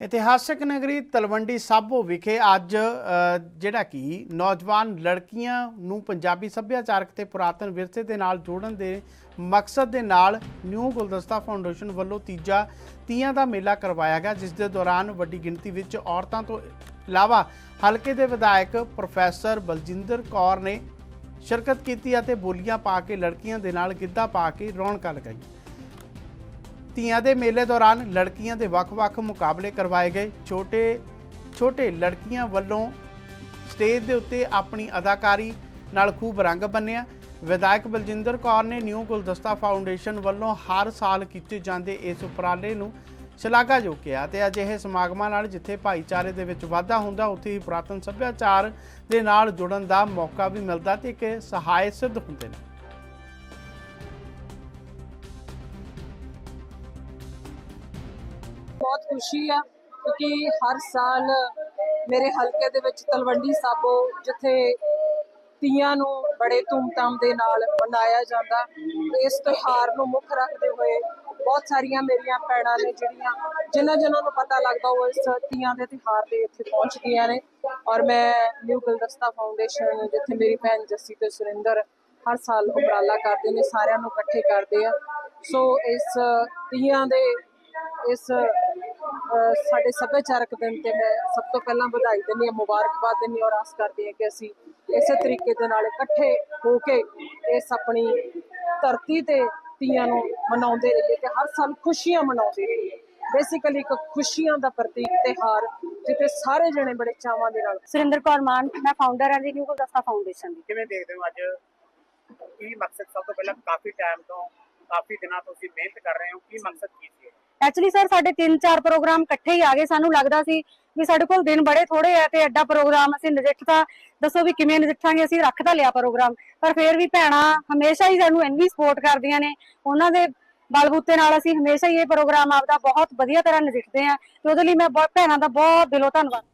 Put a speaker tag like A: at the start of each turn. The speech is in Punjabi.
A: ਇਤਿਹਾਸਕ ਨਗਰੀ ਤਲਵੰਡੀ ਸਾਬੋ ਵਿਖੇ ਅੱਜ ਜਿਹੜਾ ਕਿ ਨੌਜਵਾਨ ਲੜਕੀਆਂ ਨੂੰ ਪੰਜਾਬੀ ਸੱਭਿਆਚਾਰਕ ਤੇ ਪੁਰਾਤਨ ਵਿਰਸੇ ਦੇ ਨਾਲ ਜੋੜਨ ਦੇ ਮਕਸਦ ਦੇ ਨਾਲ ਨਿਊ ਗੁਲਦਸਤਾ ਫਾਊਂਡੇਸ਼ਨ ਵੱਲੋਂ ਤੀਜਾ ਤੀਆਂ ਦਾ ਮੇਲਾ ਕਰਵਾਇਆ ਗਿਆ, ਜਿਸ ਦੇ ਦੌਰਾਨ ਵੱਡੀ ਗਿਣਤੀ ਵਿੱਚ ਔਰਤਾਂ ਤੋਂ ਇਲਾਵਾ ਹਲਕੇ ਦੇ ਵਿਧਾਇਕ ਪ੍ਰੋਫੈਸਰ ਬਲਜਿੰਦਰ ਕੌਰ ਨੇ ਸ਼ਿਰਕਤ ਕੀਤੀ ਅਤੇ ਬੋਲੀਆਂ ਪਾ ਕੇ ਲੜਕੀਆਂ ਦੇ ਨਾਲ ਗਿੱਧਾ ਪਾ ਕੇ ਰੌਣਕਾਂ ਲਗਾਈਆਂ। ਧੀਆਂ ਦੇ ਮੇਲੇ ਦੌਰਾਨ ਲੜਕੀਆਂ ਦੇ ਵੱਖ-ਵੱਖ ਮੁਕਾਬਲੇ ਕਰਵਾਏ ਗਏ। ਛੋਟੇ ਛੋਟੇ ਲੜਕੀਆਂ ਵੱਲੋਂ ਸਟੇਜ ਦੇ ਉੱਤੇ ਆਪਣੀ ਅਦਾਕਾਰੀ ਨਾਲ ਖੂਬ ਰੰਗ ਬੰਨਿਆ। ਵਿਧਾਇਕ ਬਲਜਿੰਦਰ ਕੌਰ ਨੇ ਨਿਊ ਗੁਲਦਸਤਾ ਫਾਊਂਡੇਸ਼ਨ ਵੱਲੋਂ ਹਰ ਸਾਲ ਕੀਤੇ ਜਾਂਦੇ ਇਸ ਉਪਰਾਲੇ ਨੂੰ ਸ਼ਲਾਘਾਯੋਗ ਕਿਹਾ ਤੇ ਅਜਿਹੇ ਸਮਾਗਮਾਂ ਨਾਲ ਜਿੱਥੇ ਭਾਈਚਾਰੇ ਦੇ ਵਿੱਚ ਵਾਧਾ ਹੁੰਦਾ, ਉੱਥੇ ਹੀ ਪੁਰਾਤਨ ਸੱਭਿਆਚਾਰ ਦੇ ਨਾਲ ਜੁੜਨ ਦਾ ਮੌਕਾ ਵੀ ਮਿਲਦਾ ਤੇ ਇੱਕ ਸਹਾਇ ਸਿੱਧ ਹੁੰਦੇ ਨੇ।
B: ਬਹੁਤ ਖੁਸ਼ੀ ਆ, ਕਿਉਂਕਿ ਹਰ ਸਾਲ ਮੇਰੇ ਹਲਕੇ ਦੇ ਵਿੱਚ ਤਲਵੰਡੀ ਸਾਬੋ, ਜਿੱਥੇ ਤੀਆਂ ਨੂੰ ਬੜੇ ਧੂਮਧਾਮ ਦੇ ਨਾਲ ਮਨਾਇਆ ਜਾਂਦਾ, ਇਸ ਤਿਉਹਾਰ ਨੂੰ ਮੁੱਖ ਰੱਖਦੇ ਹੋਏ ਬਹੁਤ ਸਾਰੀਆਂ ਮੇਰੀਆਂ ਭੈਣਾਂ ਨੇ ਜਿਹੜੀਆਂ, ਜਿਨ੍ਹਾਂ ਜਿਨ੍ਹਾਂ ਨੂੰ ਪਤਾ ਲੱਗਦਾ ਉਹ ਇਸ ਤੀਆਂ ਦੇ ਤਿਉਹਾਰ ਤੇ ਇੱਥੇ ਪਹੁੰਚਦੀਆਂ ਨੇ। ਔਰ ਮੈਂ ਨਿਊ ਗੁਲਦਸਤਾ ਫਾਊਂਡੇਸ਼ਨ, ਜਿੱਥੇ ਮੇਰੀ ਭੈਣ ਜੱਸੀ ਤੇ ਸੁਰਿੰਦਰ ਹਰ ਸਾਲ ਉਪਰਾਲਾ ਕਰਦੇ ਨੇ, ਸਾਰਿਆਂ ਨੂੰ ਇਕੱਠੇ ਕਰਦੇ ਆ। ਸੋ ਇਸ ਤੀਆਂ ਦੇ, ਇਸ ਸਾਡੇ ਸੱਭਿਆਚਾਰਕ ਦਿਨ ਤੇ ਮੈਂ ਸਭ ਤੋਂ ਪਹਿਲਾਂ ਵਧਾਈ ਦਿੰਦੀ ਹਾਂ ਮੁਬਾਰਕਬਾਦ ਦਿੰਦੀ ਹਾਂ ਔਰ ਆਸ ਕਰਦੀ ਹਾਂ ਕਿ ਅਸੀਂ ਇਸੇ ਤਰੀਕੇ ਦੇ ਨਾਲ ਇਕੱਠੇ ਹੋ ਕੇ ਇਸ ਆਪਣੀ ਧਰਤੀ ਤੇ ਤੀਆਂ ਨੂੰ ਮਨਾਉਂਦੇ ਰਹੀਏ ਤੇ ਹਰ ਸਾਲ ਖੁਸ਼ੀਆਂ ਮਨਾਉਂਦੇ ਰਹੀਏ। ਬੇਸਿਕਲੀ ਇੱਕ ਖੁਸ਼ੀਆਂ ਦਾ ਪ੍ਰਤੀਕ ਤਿਉਹਾਰ ਜਿੱਥੇ ਸਾਰੇ ਜਣੇ ਬੜੇ ਚਾਵਾਂ ਦੇ ਨਾਲ
C: ਸੁਰਿੰਦਰ ਕੌਰ ਮਾਨ ਮੈਂ ਫਾਊਂਡਰ ਹਾਂ ਜੀ ਨਿਊ ਗੁਲਦਸਤਾ ਫਾਊਂਡੇਸ਼ਨ ਦੀ।
D: ਕਿਵੇਂ ਦੇਖਦੇ ਹੋ ਅੱਜ? ਕੀ ਮਕਸਦ? ਸਭ ਤੋਂ ਪਹਿਲਾਂ ਕਾਫੀ ਟਾਈਮ ਤੋਂ ਕਾਫੀ ਦਿਨਾਂ ਤੋਂ ਤੁਸੀਂ ਮਿਹਨਤ ਕਰ ਰਹੇ ਹੋ, ਕੀ ਮਕਸਦ ਕੀ ਸੀ?
C: ਐਕਚੁਅਲੀ ਸਰ ਸਾਡੇ 3-4 ਪ੍ਰੋਗਰਾਮ ਇਕੱਠੇ ਹੀ ਆ ਗਏ, ਸਾਨੂੰ ਲੱਗਦਾ ਸੀ ਵੀ ਸਾਡੇ ਕੋਲ ਦਿਨ ਬੜੇ ਥੋੜੇ ਆ ਤੇ ਐਡਾ ਪ੍ਰੋਗਰਾਮ ਅਸੀਂ ਨਜਿੱਠਤਾ ਦੱਸੋ ਵੀ ਕਿਵੇਂ ਨਜਿੱਠਾਂਗੇ, ਅਸੀਂ ਰੱਖ ਤਾਂ ਲਿਆ ਪ੍ਰੋਗਰਾਮ। ਪਰ ਫਿਰ ਵੀ ਭੈਣਾਂ, ਹਮੇਸ਼ਾ ਹੀ ਸਾਨੂੰ ਇੰਨੀ ਸਪੋਰਟ ਕਰਦੀਆਂ ਨੇ, ਉਹਨਾਂ ਦੇ ਬਲਬੂਤੇ ਨਾਲ ਅਸੀਂ ਹਮੇਸ਼ਾ ਹੀ ਇਹ ਪ੍ਰੋਗਰਾਮ ਆਪਦਾ ਬਹੁਤ ਵਧੀਆ ਤਰ੍ਹਾਂ ਨਜਿੱਠਦੇ ਆ ਤੇ ਉਹਦੇ ਲਈ ਮੈਂ ਬਹੁਤ, ਭੈਣਾਂ ਦਾ ਬਹੁਤ ਦਿਲੋਂ ਧੰਨਵਾਦ।